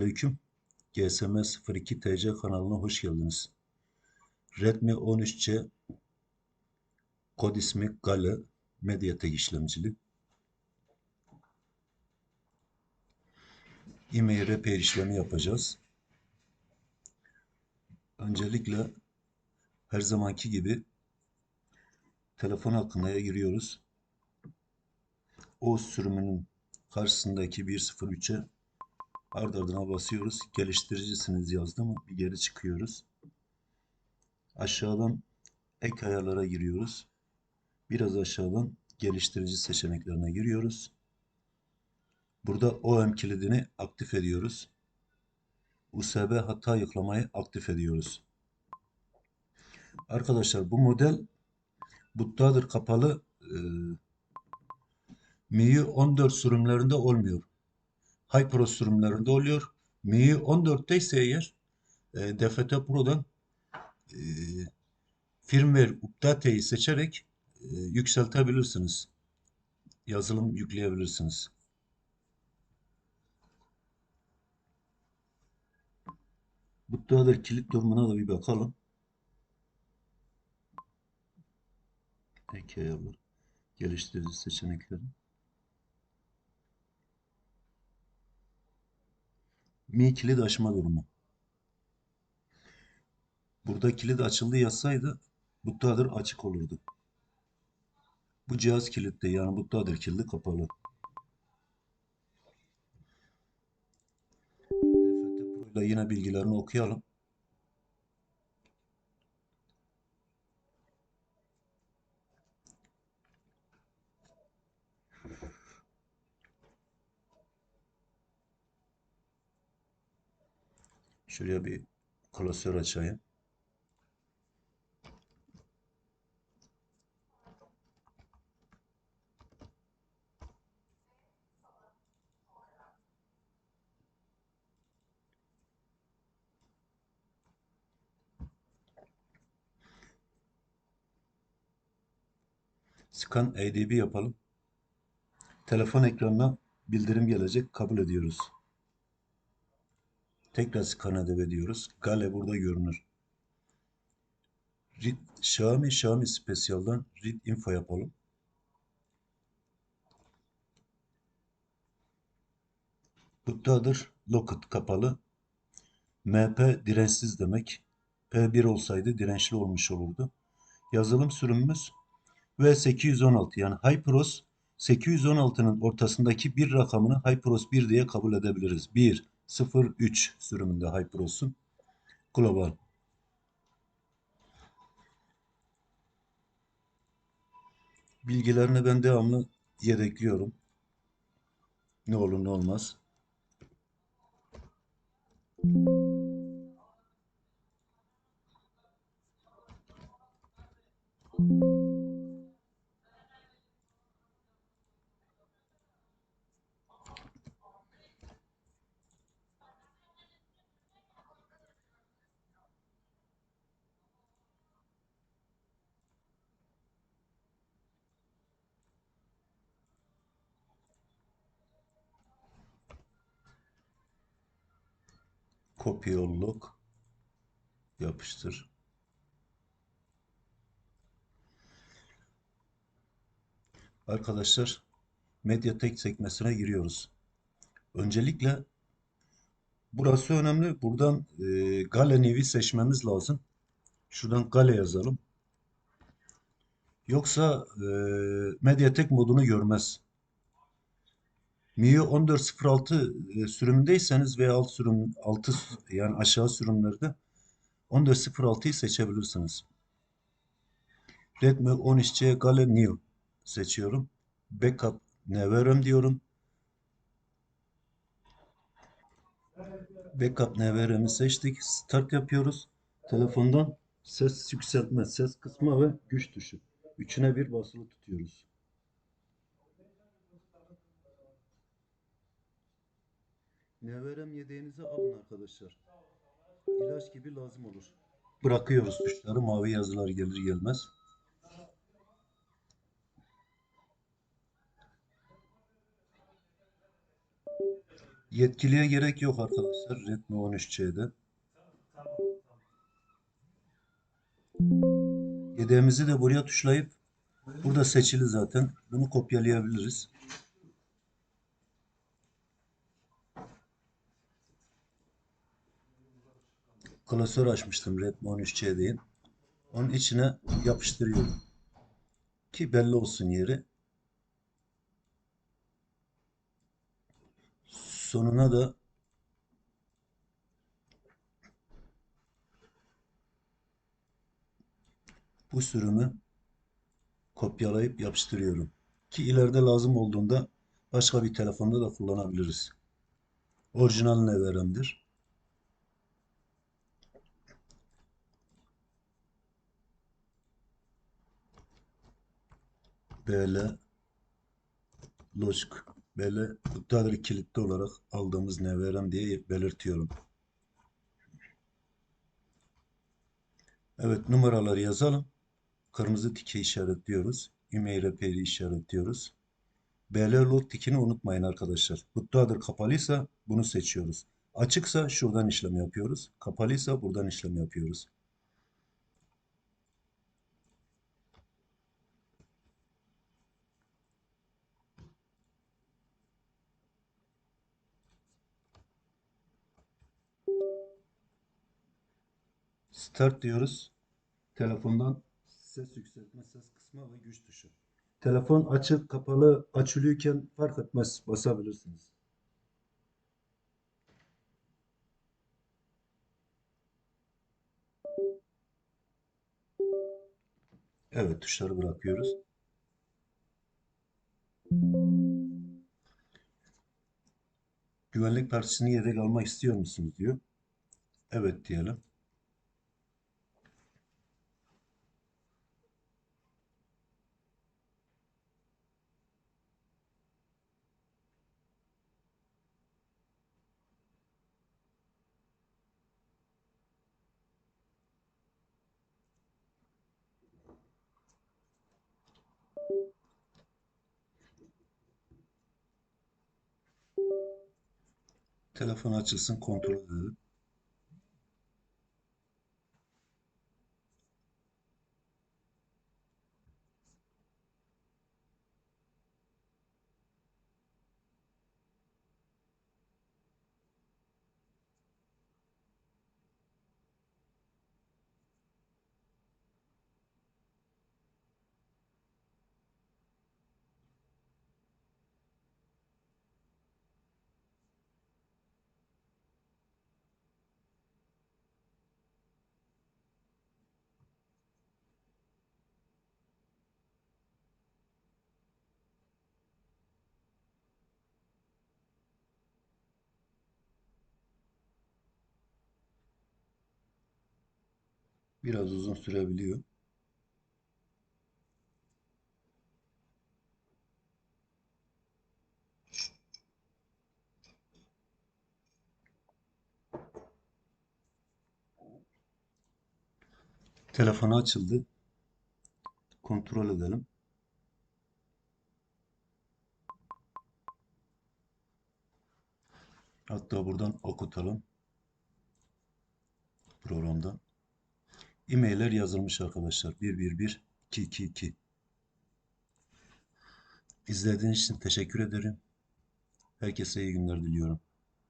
Aleyküm. GSM 02 TC kanalına hoş geldiniz. Redmi 13C kod ismi Gale Mediatek işlemcili. E-mail repair işlemi yapacağız. Öncelikle her zamanki gibi telefon hakkında giriyoruz. O sürümünün karşısındaki 103'e Ard ardına basıyoruz. Geliştiricisiniz yazdı mı bir geri çıkıyoruz. Aşağıdan ek ayarlara giriyoruz. Biraz aşağıdan geliştirici seçeneklerine giriyoruz. Burada OM kilidini aktif ediyoruz. USB hata yıklamayı aktif ediyoruz. Arkadaşlar bu model bootloader kapalı e, MIUI 14 sürümlerinde olmuyor. HyperO sürümlerinde oluyor. MIUI 14'te ise eğer e, DFT Pro'dan e, firmware update'yi seçerek e, yükseltebilirsiniz. Yazılım yükleyebilirsiniz. Bootloader kilit durumuna da bir bakalım. Ek ayarlar. Geliştirici seçenekleri. Mi kilit açma durumu. Burada kilit açıldı yazsaydı bootloader açık olurdu. Bu cihaz kilitli yani bootloader kilidi kapalı. DFT Pro yine bilgilerini okuyalım. Şuraya bir klasör açayım. Scan ADB yapalım. Telefon ekranına bildirim gelecek. Kabul ediyoruz. Tekrar scan ADB diyoruz. Gale burada görünür. Read, Xiaomi, Xiaomi Special'dan read info yapalım. Bootloader locked kapalı. MP dirençsiz demek. P1 olsaydı dirençli olmuş olurdu. Yazılım sürümümüz V816 yani HyperOS 816'nın ortasındaki bir rakamını HyperOS 1 diye kabul edebiliriz. 1, 0, 3 sürümünde HyperOS'un global. Bilgilerini ben devamlı yedekliyorum. Ne olur ne olmaz. Kopya yolluk. Yapıştır. Arkadaşlar Mediatek sekmesine giriyoruz. Öncelikle burası önemli. Buradan e, Gale Nevi seçmemiz lazım. Şuradan Gale yazalım. Yoksa e, Mediatek modunu görmez. MIUI 1406 e, sürümündeyseniz veya alt sürüm altı yani aşağı sürümlerde 1406'yı seçebilirsiniz. Redmi 13C Gale New seçiyorum. Backup Neverem diyorum. Backup Neverem'i seçtik. Start yapıyoruz. Telefondan ses yükseltme, ses kısma ve güç tuşu. Üçüne bir basılı tutuyoruz. Neverem yedeğinizi alın arkadaşlar. İlaç gibi lazım olur. Bırakıyoruz tuşları. Mavi yazılar gelir gelmez. Yetkiliye gerek yok arkadaşlar. Redmi 13C'de. Yedeğimizi de buraya tuşlayıp burada seçili zaten. Bunu kopyalayabiliriz. Klasör açmıştım Redmi 13C diye. Onun içine yapıştırıyorum. Ki belli olsun yeri. Sonuna da bu sürümü kopyalayıp yapıştırıyorum. Ki ileride lazım olduğunda başka bir telefonda da kullanabiliriz. Orijinal neveremdir. BL Logic BL Kutadri kilitli olarak aldığımız neverem diye belirtiyorum. Evet numaraları yazalım. Kırmızı tike işaretliyoruz. E-mail reperi işaretliyoruz. BL log tikini unutmayın arkadaşlar. Kutluadır kapalıysa bunu seçiyoruz. Açıksa şuradan işlem yapıyoruz. Kapalıysa buradan işlem yapıyoruz. Start diyoruz. Telefondan ses yükseltme, ses kısma ve güç tuşu. Telefon açık, kapalı, açılıyorken fark etmez basabilirsiniz. Evet tuşları bırakıyoruz. Güvenlik parçasını yedek almak istiyor musunuz diyor. Evet diyelim. Telefon açılsın kontrol edelim. Biraz uzun sürebiliyor. Telefonu açıldı. Kontrol edelim. Hatta buradan okutalım. Programdan. E-mailler yazılmış arkadaşlar. 111 222. İzlediğiniz için teşekkür ederim. Herkese iyi günler diliyorum.